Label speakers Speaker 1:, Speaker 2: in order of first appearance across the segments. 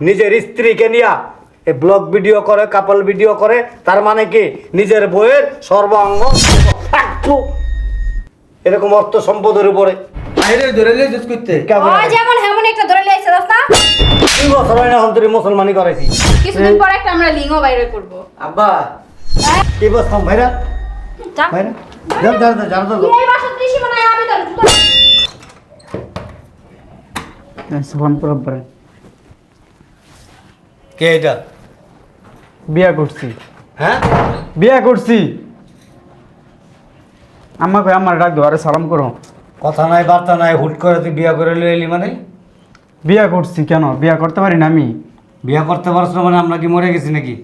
Speaker 1: নিজের স্ত্রীকে নিয়া এই ব্লগ ভিডিও করে কাপল ভিডিও করে তার মানে কি? নিজের বইয়ের সর্বাঙ্গ এরকম অর্থ সম্পদের উপরে।
Speaker 2: বাইরে ধরে লিয়ে জুস করতে।
Speaker 3: ওই যেমন হেমন একটা ধরে লিয়েছে রাস্তা
Speaker 1: দুই বছর হয় না এখন মুসলমানি করেছি।
Speaker 3: কিছুদিন পর একটা আমরা লিঙ্গ বাইরে করব
Speaker 2: আব্বা।
Speaker 1: কি বসতাম ভাইরা? ভাইরা।
Speaker 3: এই ত্রিশি মানে আমি
Speaker 4: সালাম বরাবর
Speaker 1: কে এটা?
Speaker 4: বিয়া করছি।
Speaker 1: হ্যাঁ?
Speaker 4: বিয়া করছি। আম্মা কই আমার ডাক দাও আরে সালাম করো।
Speaker 1: কথা নাই বার্তা নাই হুট করে তুই বিয়া করে লই এলি মানে?
Speaker 4: বিয়া করছি কেন? বিয়া করতে পারি না আমি?
Speaker 1: বিয়া করতে পারছ না মানে আমরা কি মরে গেছি নাকি?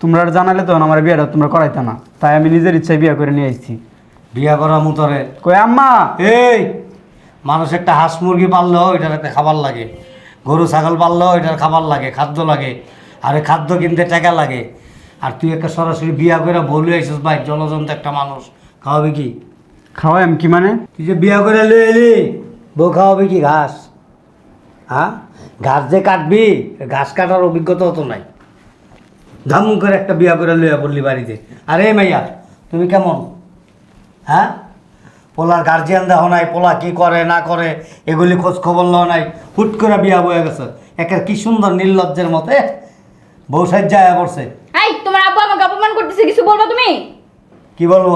Speaker 4: তোমরা আর জানালে তো আমার বিয়াটা তোমরা করাইতে না। তাই আমি নিজের ইচ্ছায় বিয়া করে নিয়ে আসছি
Speaker 1: বিয়া করা মুতরে।
Speaker 4: কই আম্মা!
Speaker 1: এই! মানুষ একটা হাঁস মুরগি পাললেও এটার একটা খাবার লাগে। গরু ছাগল পাললেও এটার খাবার লাগে খাদ্য লাগে আর খাদ্য কিনতে টাকা লাগে। আর তুই একটা সরাসরি বিয়া করে বলে আইসিস ভাই জলজন্ত একটা মানুষ খাওয়াবি কি?
Speaker 4: খাওয়াই আমি কি মানে?
Speaker 1: তুই যে বিয়া করে লয়ে এলি বউ খাওয়াবি কি ঘাস? হ্যাঁ? ঘাস যে কাটবি ঘাস কাটার অভিজ্ঞতা তো নাই। ধাম করে একটা বিয়া করে লইয়া পড়লি বাড়িতে। আরে মাইয়া তুমি কেমন? হ্যাঁ? পোলার গার্জিয়ান দেখো নাই পোলা কি করে না করে এগুলি খোঁজ খবর লও নাই। হুট করে বিয়া বয়ে গেছে। একে কি সুন্দর নির্লজ্জের মতে বউ সাজ্জায় পড়ছে।
Speaker 3: এই তোমার আব্বু আমাকে অপমান করতেছে কিছু বলব তুমি?
Speaker 1: কি বলব?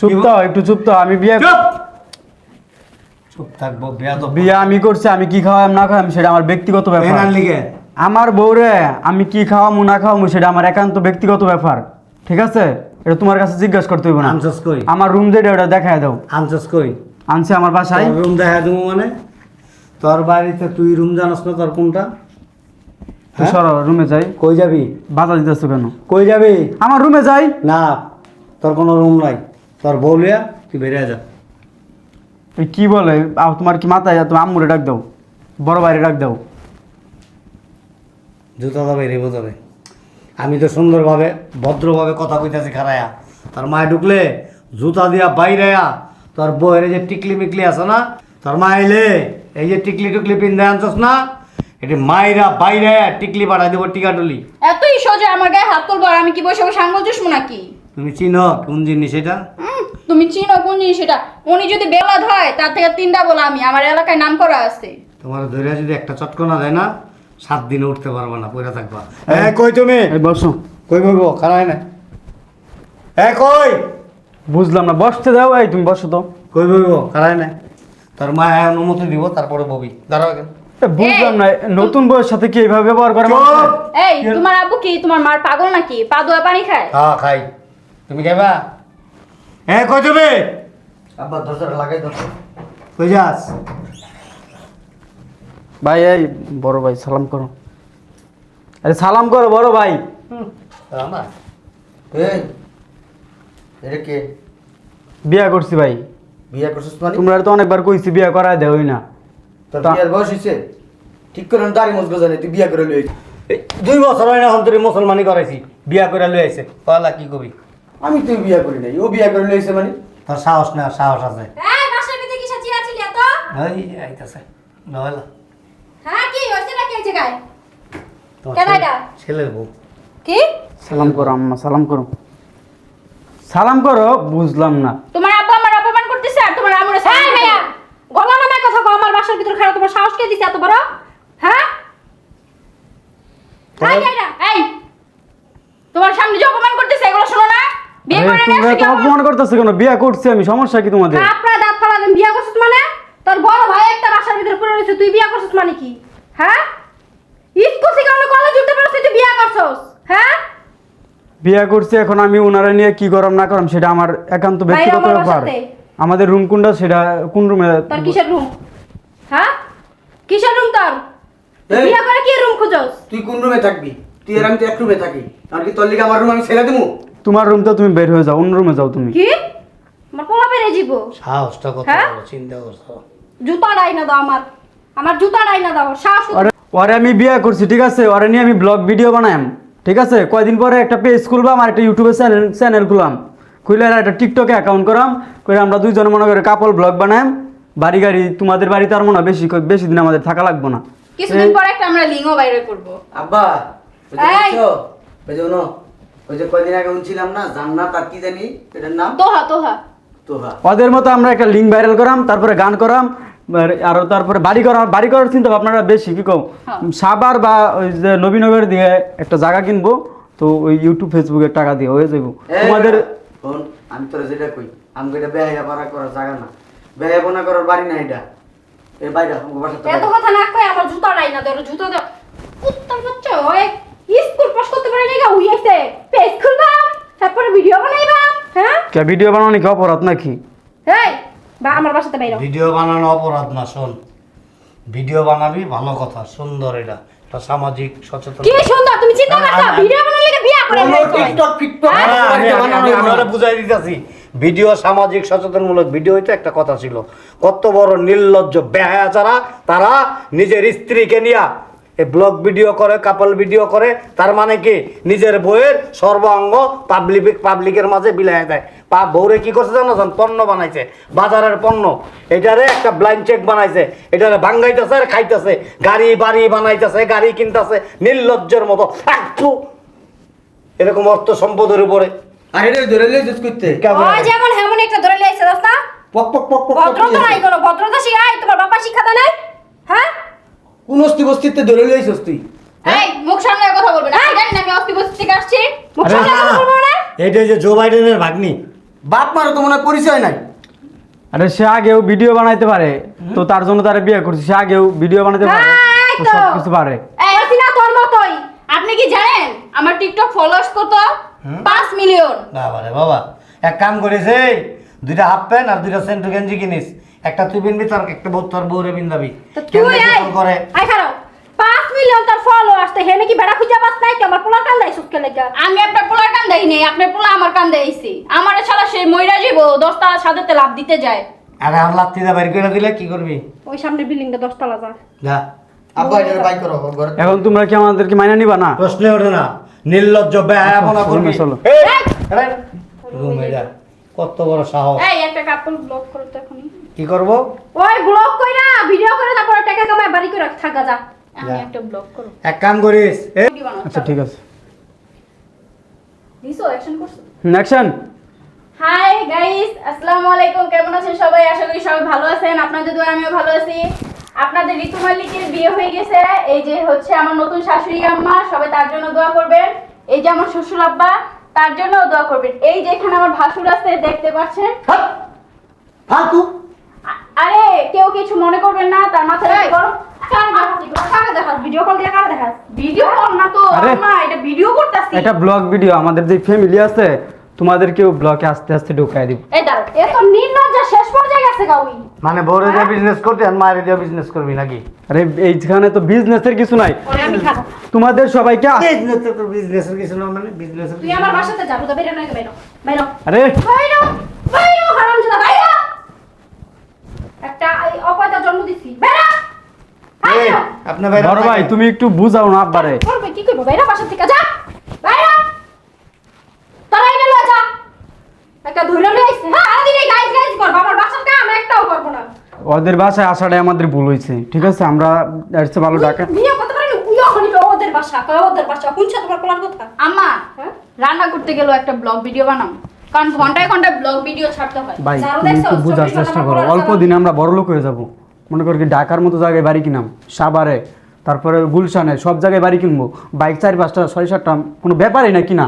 Speaker 4: চুপ তো একটু চুপ তো আমি বিয়া
Speaker 1: চুপ! চুপ থাকব বিয়া তো
Speaker 4: বিয়া আমি করছি আমি কি খাওয়াম না খাওয়াম সেটা আমার ব্যক্তিগত ব্যাপার।
Speaker 1: এনার লিগে।
Speaker 4: আমার বউরে আমি কি খাওয়ামু না খাওয়ামু সেটা আমার একান্ত ব্যক্তিগত ব্যাপার। ঠিক আছে? এটা তোমার কাছে জিজ্ঞাসা করতে হইব না।
Speaker 1: আনসাস কই?
Speaker 4: আমার রুম যেটা ওটা দেখায় দাও।
Speaker 1: আনসাস কই?
Speaker 4: আনছে আমার বাসায়।
Speaker 1: রুম দেখা দেবো মানে? তোর বাড়িতে তুই রুম জানাস না তোর কোনটা?
Speaker 4: তুই সর রুমে যাই।
Speaker 1: কই যাবি?
Speaker 4: বাধা দিতেছো কেন?
Speaker 1: কই যাবি?
Speaker 4: আমার রুমে যাই।
Speaker 1: না তোর কোনো রুম নাই। তোর বউলিয়া তুই বেরিয়ে যা।
Speaker 4: তুই কি বলে? তোমার কি মাথায় তুমি আম্মুরে ডাক দাও। বড় বাইরে ডাক দাও।
Speaker 1: জুতা তো বেরিয়ে তবে আমি তো সুন্দরভাবে ভদ্রভাবে কথা কইতাছি খারায়া। তার মায়ে ঢুকলে জুতা দিয়া বাইরে তোর বউয়ের এই যে টিকলি মিকলি আছে না তোর মা এলে এই যে টিকলি টুকলি পিন্ধে আনছস না এটি মাইরা বাইরে টিকলি পাঠাই দেবো টিকাটুলি।
Speaker 3: এতই সোজা আমার গায়ে হাত তুলবো আর আমি কি বসে বসে আঙ্গুল চুষবো নাকি?
Speaker 1: তুমি চিনো কোন জিনিস এটা?
Speaker 3: তুমি চিনো কোন জিনিস সেটা উনি যদি বেলা হয় তার থেকে তিনটা বলা আমি আমার এলাকায় নাম করা আছে।
Speaker 1: তোমার ধরে যদি একটা চটকনা দেয় না সাত দিনে উঠতে পারবে না পড়ে থাকবা। হ্যাঁ? কই তুমি?
Speaker 4: বসো।
Speaker 1: কই বলব খারাই না এ কই?
Speaker 4: বুঝলাম না বসতে দাও এই তুমি বসো তো।
Speaker 1: কই বলব খারাই না তোর মা অনুমতি দিব তারপরে ববি। দাঁড়াও
Speaker 4: বুঝলাম না নতুন বউয়ের সাথে কি এইভাবে ব্যবহার করে
Speaker 3: এই তোমার আব্বু কি? তোমার মার পাগল নাকি? পা ধোয়া পানি খায়?
Speaker 1: হ্যাঁ খাই। তুমি খাইবা? এ কই তুমি?
Speaker 2: আব্বা দরজাটা লাগাই দাও
Speaker 1: কই যাস?
Speaker 4: ভাই এই বড় ভাই সালাম করো। আরে সালাম করো বড় ভাই।
Speaker 1: আমার
Speaker 2: এই এটা কে?
Speaker 4: বিয়া করছি ভাই।
Speaker 2: বিয়া করছিস মানে?
Speaker 4: তোমরা তো অনেকবার কইছি বিয়া করায় দেওই না।
Speaker 2: তোর
Speaker 4: তা-
Speaker 2: বিয়ার বয়স হয়েছে ঠিক করে দাড়ি মজগো জানে তুই বিয়া করে লই
Speaker 1: এই দুই বছর হয় না তুই মুসলমানি করাইছি বিয়া করে লই আইছে। পয়লা কি কবি?
Speaker 2: আমি তুই বিয়া করি নাই ও বিয়া করে লইছে মানে?
Speaker 1: তোর সাহস না সাহস আছে।
Speaker 3: এই বাসার ভিতরে কি সাজিয়ে আছিলি এত?
Speaker 1: এই আইতাছে। নয়লা
Speaker 3: হইছে জায়গায়?
Speaker 1: তোমার
Speaker 3: কেন
Speaker 1: ছেলের বউ।
Speaker 3: কি?
Speaker 4: সালাম করো আম্মা সালাম করো। সালাম করো বুঝলাম না।
Speaker 3: তোমার আব্বা আমার অপমান করতেছে আর তোমার ভাইয়া গলা কথা কও আমার বাসার ভিতর খারাপ তোমার সাহস কে দিছে এত বড়? হ্যাঁ? এই। তোমার সামনে যে অপমান করতেছে এগুলো শোনো না। বিয়ে করে নিয়ে কি
Speaker 4: তো অপমান করতেছো কেন? বিয়া করছি আমি সমস্যা কি তোমাদের?
Speaker 3: আপনার দাঁত ফালা দেন বিয়ে করছিস মানে? তোর বড় ভাই একটা বাসার ভিতর পড়ে রয়েছে তুই বিয়ে করছিস মানে কি? হ্যাঁ স্কুল থেকে অন্য কলেজ উঠতে পারছিস তুই বিয়ে করছস হ্যাঁ
Speaker 4: বিয়া করছি এখন আমি ওনারা নিয়ে কি করাম না করাম সেটা আমার একান্ত ব্যক্তিগত ব্যাপার। আমাদের রুম কোনটা সেটা কোন রুমে
Speaker 3: তোর কিসের রুম হ্যাঁ? কিসের রুম তোর। বিয়ে করে কি রুম খুঁজস?
Speaker 2: তুই কোন রুমে থাকবি? তুই আর আমি তো এক রুমে থাকি। আর কি তোর লিগে আমার রুম আমি ছেড়ে দেবো
Speaker 4: তোমার রুম তো তুমি বের হয়ে যাও অন্য রুমে যাও তুমি।
Speaker 3: কি? আমার পোলা বেড়ে যাব
Speaker 1: সাহসটা কত
Speaker 3: হ্যাঁ?
Speaker 1: বড়, চিন্তা করছ?
Speaker 3: জুতা ডাইনা দাও আমার। আমার জুতা ডাইনা দাও শ্বাস
Speaker 4: ওরে ওরে আমি বিয়ে করছি ঠিক আছে? ওরে নিয়ে আমি ব্লগ ভিডিও বানাইম। ঠিক আছে? কয়দিন পরে একটা পেজ খুলবাম আর একটা ইউটিউবে চ্যানেল চ্যানেল খুলাম খুলে আর একটা টিকটকে অ্যাকাউন্ট করাম। করে আমরা দুইজন মনে করে কাপল ব্লগ বানাইম। বাড়ি গাড়ি তোমাদের বাড়িতে আর মনে হয় বেশি বেশি দিন আমাদের থাকা লাগবে না।
Speaker 5: কিছুদিন পরে একটা আমরা লিঙ্গও বাইরে করব।
Speaker 2: আব্বা যে
Speaker 3: এই!
Speaker 2: ওই যে কয়দিন আগে শুনছিলাম না? জান্নাত আর কি জানি? এটার নাম?
Speaker 5: তোহা তোহা।
Speaker 2: তোহা।
Speaker 4: ওদের মতো আমরা একটা লিঙ্ক ভাইরাল করাম তারপরে গান করাম। আর- আর তারপরে বাড়ি করাম বাড়ি করার চিন্তা আপনারা বেশি কি কম
Speaker 5: হ্যাঁ।
Speaker 4: সাবার বা ওই যে নবীনগর দিয়ে একটা জায়গা কিনবো তো ওই ইউটিউব ফেসবুকের টাকা দিয়ে হয়ে যাব তোমাদের
Speaker 2: আমি তোরা যেটা কই আমাকে এটা বেহাইয়া পারা করার জায়গা না। বেহাইয়া বোনা করার বাড়ি না এটা। এই বাইরে আমাকে বাসাতে
Speaker 3: এত কথা না কই আমার জুতা নাই না ধরো জুতা দাও উত্তর বাচ্চা ওই স্কুল পাস করতে পারে নাই গা উই আইছে পেজ খুলবাম তারপরে ভিডিও বানাইবাম হ্যাঁ?
Speaker 4: কে ভিডিও বানানো কি অপরাধ নাকি?
Speaker 3: এই বা আমার বাসাতে বাইরো।
Speaker 1: ভিডিও বানানো অপরাধ না শোন। ভিডিও বানাবি ভালো কথা সুন্দর এটা। এটা সামাজিক সচেতন
Speaker 3: কি সুন্দর তুমি চিন্তা
Speaker 1: না,
Speaker 3: করছ?
Speaker 1: আমি-
Speaker 3: ভিডিও বানালে কি বিয়া করে?
Speaker 2: টিকটক ফিকটক
Speaker 1: আমি-
Speaker 2: বানানো
Speaker 1: আমি
Speaker 2: হইবো না।
Speaker 1: আপনারে বুঝাই দিতেছি। ভিডিও সামাজিক সচেতনমূলক ভিডিও হইতে একটা কথা ছিল। কত বড় নির্লজ্জ বেহায়া যারা তারা নিজের স্ত্রীকে নিয়া এই ব্লগ ভিডিও করে কাপল ভিডিও করে তার মানে কি? নিজের বইয়ের সর্বাঙ্গ পাবলিক পাবলিকের মাঝে বিলায় দেয়। পা বউরে কি করছে জানো জান? পণ্য বানাইছে। বাজারের পণ্য। এটারে একটা ব্লাইন্ড চেক বানাইছে। এটারে ভাঙ্গাইতেছে আর খাইতেছে। গাড়ি বাড়ি বানাইতেছে গাড়ি কিনতেছে নির্লজ্জের মতো। একটু এরকম অর্থ সম্পদের উপরে।
Speaker 2: আর এটা ধরে লিয়ে করতে।
Speaker 3: যেমন হেমন একটা ধরে লাইছে দাস না
Speaker 2: পক পক পক পক পক
Speaker 3: ভদ্রতা নাই কোনো। ভদ্রতা শিখাই তোমার বাবা শিক্ষা দেয় নাই? হ্যাঁ?
Speaker 2: কোন অস্তি বস্তিতে ধরে লিয়েছিস তুই
Speaker 5: এই মুখ সামনে কথা বলবে না। জানি না আমি অস্তি বস্তি থেকে আসছি।
Speaker 3: মুখ
Speaker 4: আরে
Speaker 3: সামনে কথা বলব না?
Speaker 1: এইটা যে জো বাইডেনের ভাগ্নি।
Speaker 2: বাপ মারও তো মনে পরিচয় নাই।
Speaker 4: আরে সে আগেও ভিডিও বানাইতে পারে। তো তার জন্য তারা বিয়ে করছে। সে আগেও ভিডিও বানাইতে পারে।
Speaker 3: তো।
Speaker 4: সব কিছু পারে।
Speaker 5: এই
Speaker 3: বলছি তোর মতোই।
Speaker 5: আপনি কি জানেন? আমার টিকটক ফলোয়ার্স কত? পাঁচ মিলিয়ন
Speaker 1: বাবা রে বাবা। এক কাম এই। দুইটা হাফ প্যান্ট আর দুইটা সেন্টু গেঞ্জি কিনিস। একটা তুই পিনবি তার একটা বউ তোর বউরে পিন্দাবি
Speaker 3: তো তুই আই
Speaker 1: করে?
Speaker 3: আই খারো পাঁচ মিলিয়ন তার ফলোয়ার্স তো হেনে কি বেড়া খুঁজা পাস নাই তো আমার পোলা কান দেয় সুখকে লেগা?
Speaker 5: আমি আপনার পোলার কান দেই নেই আপনার পোলা আমার কান দেইছি আমার ছাড়া সেই মইরা যাব দশটা সাথে লাভ দিতে যায়।
Speaker 1: আরে আর লাত্তি দা বাইর করে দিলে কি করবি?
Speaker 3: ওই সামনে বিল্ডিংটা দশতলা যা।
Speaker 1: যা।
Speaker 2: আব্বা এটা বাই করো
Speaker 4: এখন তোমরা কি আমাদেরকে মাইনা নিবা? না।
Speaker 1: প্রশ্নে ওঠে না। নির্লজ্জ বেহায়া
Speaker 4: আচ্ছা,
Speaker 1: করবি
Speaker 4: চলো।
Speaker 1: এই, এই, রুমে যা। কত বড় সাহস।
Speaker 5: এই একটা কাপল ব্লক করো তো এখনই।
Speaker 1: কি করব?
Speaker 3: ওই ব্লগ কইরা ভিডিও করে তারপরে টাকা কামায় বাড়ি করে থাকা যা।
Speaker 5: আমি একটা ব্লক করো।
Speaker 1: এক কাম করিস
Speaker 4: আচ্ছা ঠিক আছে।
Speaker 5: দিছো অ্যাকশন করছ?
Speaker 4: অ্যাকশন
Speaker 5: হাই গাইস আসসালামু আলাইকুম কেমন আছেন সবাই? আশা করি সবাই ভালো আছেন আপনাদের দোয়া আমিও ভালো আছি। আপনাদের ঋতু মালিকের বিয়ে হয়ে গেছে এই যে হচ্ছে আমার নতুন শাশুড়ি আম্মা সবাই তার জন্য দোয়া করবেন। এই যে আমার শ্বশুর আব্বা তার জন্য দোয়া করবেন। এই যে এখানে আমার ভাসুর আছে দেখতে পাচ্ছেন?
Speaker 2: ফালতু!
Speaker 5: আরে কেউ কিছু মনে করবেন না তার মাথায় গরম
Speaker 3: কারা দেখাস ভিডিও কল দিয়ে কারা দেখাস
Speaker 5: ভিডিও কল না তো
Speaker 4: আরে।
Speaker 5: এটা ভিডিও করতেছি।
Speaker 4: এটা ব্লগ ভিডিও আমাদের যে ফ্যামিলি আছে তোমাদেরকেও ব্লগে আস্তে আস্তে ঢুকাই দিব।
Speaker 5: এই দাঁড়াও
Speaker 3: এ তো নির্লজ্জা শেষ পর্যায়ে গেছে গাউই
Speaker 1: মানে বউরে দিয়ে বিজনেস করতে আর মায়ের দিয়ে বিজনেস করবি নাকি?
Speaker 4: আরে এইখানে তো বিজনেসের কিছু নাই। তোমাদের সবাইকে
Speaker 1: বিজনেস তো বিজনেসের কিছু না মানে বিজনেসের
Speaker 3: তুই আমার বাসাতে যাব তো বেরো না বেরো বেরো।
Speaker 4: আরে।
Speaker 3: বাইরো বাইরো হারামজাদা বাইরো একটা এই অপয়তা জন্ম দিছি বেরো।
Speaker 1: আপনি
Speaker 4: বড় ভাই তুমি একটু বুঝাও না আব্বারে
Speaker 3: করবে কি করব বাসা থেকে যা। তোরা লয়ে যা। একটা ধুইলো লয়ে আইছে। হ্যাঁ আদিন এই গাইজ গাইজ করব আমার বাসার কাম একটাও করব না
Speaker 4: ওদের বাসায় আসাটাই আমাদের ভুল হয়েছে। ঠিক আছে? আমরা চেয়ে ভালো ডাকা।
Speaker 3: বিয়ে করতে পারেন উইও হনি ওদের বাসা কয় ওদের বাসা। শুনছো তোমার কোলার কথা?
Speaker 5: আম্মা
Speaker 3: হ্যাঁ?
Speaker 5: রান্না করতে গেলেও একটা ব্লগ ভিডিও বানাও। কারণ ঘন্টায় ঘন্টায় ব্লগ ভিডিও ছাড়তে হয়।
Speaker 4: ভাই
Speaker 3: যারা
Speaker 4: তুমি
Speaker 3: দেখছ,
Speaker 4: একটু বোঝার চেষ্টা করো। অল্প দিনে আমরা বড় লোক হয়ে যাব। মনে করি কি ঢাকার মতো জায়গায় বাড়ি কিনাম সাভারে তারপরে গুলশানে সব জায়গায় বাড়ি কিনবো। বাইক চার পাঁচটা ছয় সাতটা কোনো ব্যাপারই না কিনা।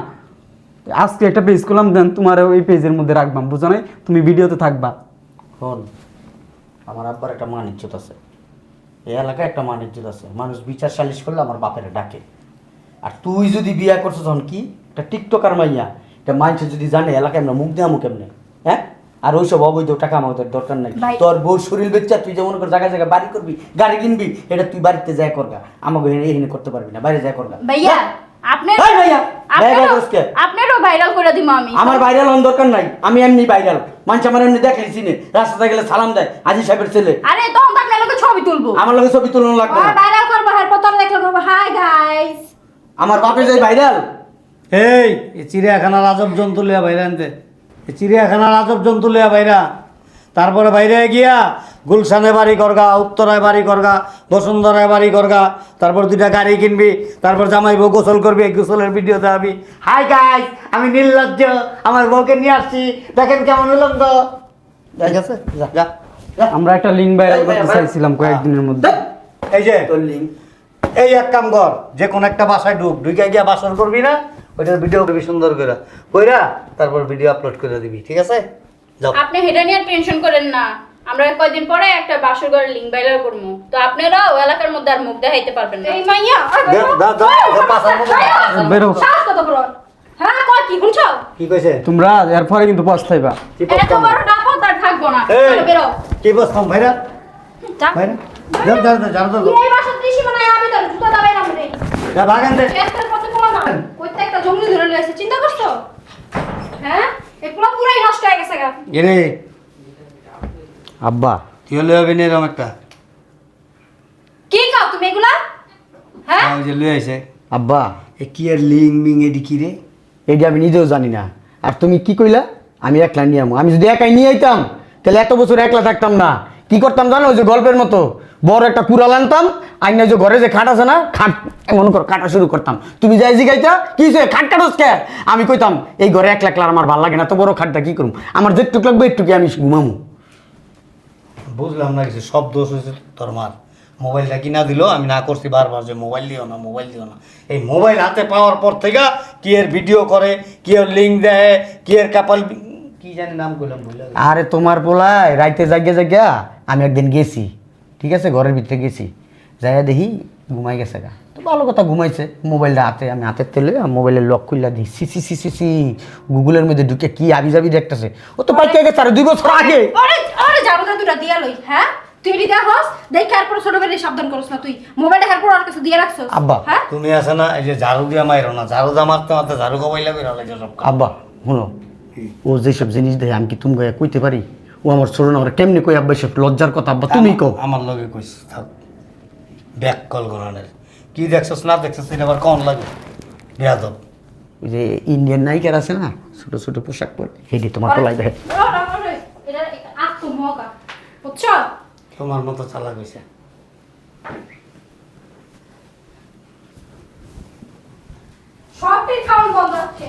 Speaker 4: আজকে একটা পেজ করলাম দেন তোমার ওই পেজের মধ্যে রাখবাম। বুঝো নাই? তুমি ভিডিওতে থাকবা।
Speaker 1: আমার আব্বার একটা মান ইজ্জত আছে। এই এলাকায় একটা মান ইজ্জত আছে। মানুষ বিচার সালিশ করলে আমার বাপের ডাকে। আর তুই যদি বিয়া করছ তখন কি? একটা টিকটকার মাইয়া এটা মাইনছে যদি জানে এলাকায় আমরা মুখ দেওয়া কেমনে? হ্যাঁ? আর ওইসব অবৈধ টাকা আমাদের দরকার নাই। তোর বউ শরীর বেচ্চা তুই যেমন করে জায়গায় জায়গায় বাড়ি করবি গাড়ি কিনবি এটা তুই বাড়িতে যায় করগা। আমাকে এখানে এখানে করতে পারবি না বাইরে যায় করগা।
Speaker 5: ভাইয়া আপনার
Speaker 1: এই ভাইয়া, ভাইয়া
Speaker 5: আপনারও-
Speaker 1: করস কে?
Speaker 5: আপনারও ভাইরাল করে দিব আমি।
Speaker 1: আমার ভাইরাল হন দরকার নাই আমি এমনি ভাইরাল মানুষ আমার এমনি দেখেছি নে রাস্তাতে গেলে সালাম দেয় আজি সাহেবের ছেলে।
Speaker 5: আরে তখন তো আপনার লোকে ছবি তুলবো।
Speaker 1: আমার লগে ছবি তুলন লাগবে
Speaker 3: ওই
Speaker 1: না
Speaker 3: ভাইরাল করব হ্যাঁ পতন দেখলে করব হাই গাইস
Speaker 1: আমার বাপের যাই ভাইরাল এই এই চিড়িয়াখানার আজব জন্তু লিয়া বাইরে আনতে। এই চিড়িয়াখানার আজব জন্তু লিয়া বাইরা। তারপরে বাইরে গিয়া গুলশানে বাড়ি করগা উত্তরায় বাড়ি করগা বসুন্ধরা বাড়ি করগা তারপর দুইটা গাড়ি কিনবি তারপর জামাই বউ গোসল করবি এই গোসলের ভিডিও দেখাবি। হাই গাইস আমি নির্লজ্জ আমার বউকে নিয়ে আসছি। দেখেন কেমন হলাম তো ঠিক আছে যা। যা যা।
Speaker 4: আমরা একটা লিঙ্ক ভাইরাল করতে চাইছিলাম কয়েকদিনের মধ্যে।
Speaker 1: এই যে।
Speaker 2: তোর লিঙ্ক
Speaker 1: এই এক কাম কর যে কোন একটা বাসায় ঢুক ঢুকে গিয়া বাসর করবি না ওইটার ভিডিও করবি সুন্দর করে। কইরা তারপর ভিডিও আপলোড করে দিবি ঠিক আছে? যাও।
Speaker 5: আপনি হেডা নিয়ে টেনশন করেন না। আমরা কয়দিন পরে একটা বাসর ঘরের লিঙ্ক ভাইরাল করব তো আপনারা আপনারাও এলাকার মধ্যে আর মুখ দেখাইতে পারবেন না।
Speaker 3: এই মাইয়া।
Speaker 4: বেরো।
Speaker 3: সাহস কত বড়? হ্যাঁ কয় কি শুনছ?
Speaker 1: কি কইছে?
Speaker 4: তোমরা এরপরে কিন্তু পস্তাইবা।
Speaker 5: এত বড় ডাকো তার থাকব না। চলো বেরো।
Speaker 1: কি বসতাম ভাইরা?
Speaker 3: যা।
Speaker 1: ভাইরা? যাও যাও যাও, যাও যাও
Speaker 3: এই বাসা মানে আমি তোর জুতা দাবাই না মনে
Speaker 1: যা ভাগান দে।
Speaker 3: পোলা না কইতে একটা জঙ্গলি ধরে লইছে চিন্তা করছ? হ্যাঁ? এই পোলা পুরাই নষ্ট হয়ে গেছে গা।
Speaker 1: এরে
Speaker 4: আব্বা।
Speaker 1: তুই লয়ে হবে না এরকম একটা।
Speaker 3: কি কাও তুমি এগুলা? হ্যাঁ?
Speaker 1: ওই যে লয়ে আইছে।
Speaker 2: আব্বা।
Speaker 1: এ কি আর লিং মিং এডি কি রে?
Speaker 2: এইটা আমি নিজেও জানি না। আর তুমি কি কইলা? আমি একলা নিয়ে আমো। আমি যদি একাই নিয়ে আইতাম তাহলে এত বছর একলা থাকতাম না। কি করতাম জানো? ওই যে গল্পের মতো। বড় একটা কুড়াল আনতাম আইনা যে ঘরে যে খাট আছে না খাট মনে করো কাটা শুরু করতাম। তুমি যাই জিগাইতা কি হয়েছে খাট কাটোস কে আমি কইতাম এই ঘরে একলা একলা আমার ভালো লাগে না তো বড় খাটটা কি করুম? আমার যেটুক লাগবে একটুকি আমি ঘুমামু।
Speaker 1: বুঝলাম না কিছু, সব দোষ হয়েছে তোর মার। মোবাইলটা কিনা দিল, আমি না করছি বারবার যে মোবাইল দিও না, মোবাইল দিও না। এই মোবাইল হাতে পাওয়ার পর থেকে কি এর ভিডিও করে, কি এর লিঙ্ক দেয়, কি এর কাপাল কি জানি নাম করলাম
Speaker 2: আরে তোমার পোলায়, রাইতে জাগিয়া জাগিয়া আমি একদিন গেছি, ঠিক আছে? ঘরের ভিতরে গেছি। যাইয়া দেখি ঘুমাই গেছে গা। তো ভালো কথা ঘুমাইছে। মোবাইলটা হাতে আমি হাতের তেলে মোবাইলের লক খুললা দিই। সি সি সি সি সি গুগলের মধ্যে ঢুকে কি আবি যাবি দেখতেছে। ও তো পাইকে গেছে আরে দুই বছর আগে।
Speaker 3: আরে আরে যাব না দুটা দিয়া লই হ্যাঁ? তুই এটি দেখস দেখ আর পর ছোট বেড়ে সাবধান করছ না তুই। মোবাইলটা হার পর আর কাছে দিয়ে রাখছস?
Speaker 2: আব্বা।
Speaker 3: হ্যাঁ?
Speaker 1: তুমি আছে না এই যে ঝাড়ু দিয়ে মাইরো না ঝাড়ু দা মারতে মারতে ঝাড়ু কবাইলা বের হলে সব
Speaker 2: আব্বা শুনো। ও যেসব জিনিস দেয় আমি কি তুমি কইতে পারি? ও আমার ছোট না ওরা কেমনি কই আব্বা সব লজ্জার কথা? আব্বা তুমি কও।
Speaker 1: আমার লগে কইস থাক। ব্যাক কল করানোর কি দেখছস না দেখছস এটা আবার কন লাগে? বেয়াদব।
Speaker 2: ওই যে ইন্ডিয়ান নায়িকার আছে না ছোট ছোট পোশাক পরে হেডি তোমার পোলাই দেখে।
Speaker 1: তোমার মতো চালাক হইছে
Speaker 3: সবটাই খাওয়ান বন্ধ আছে।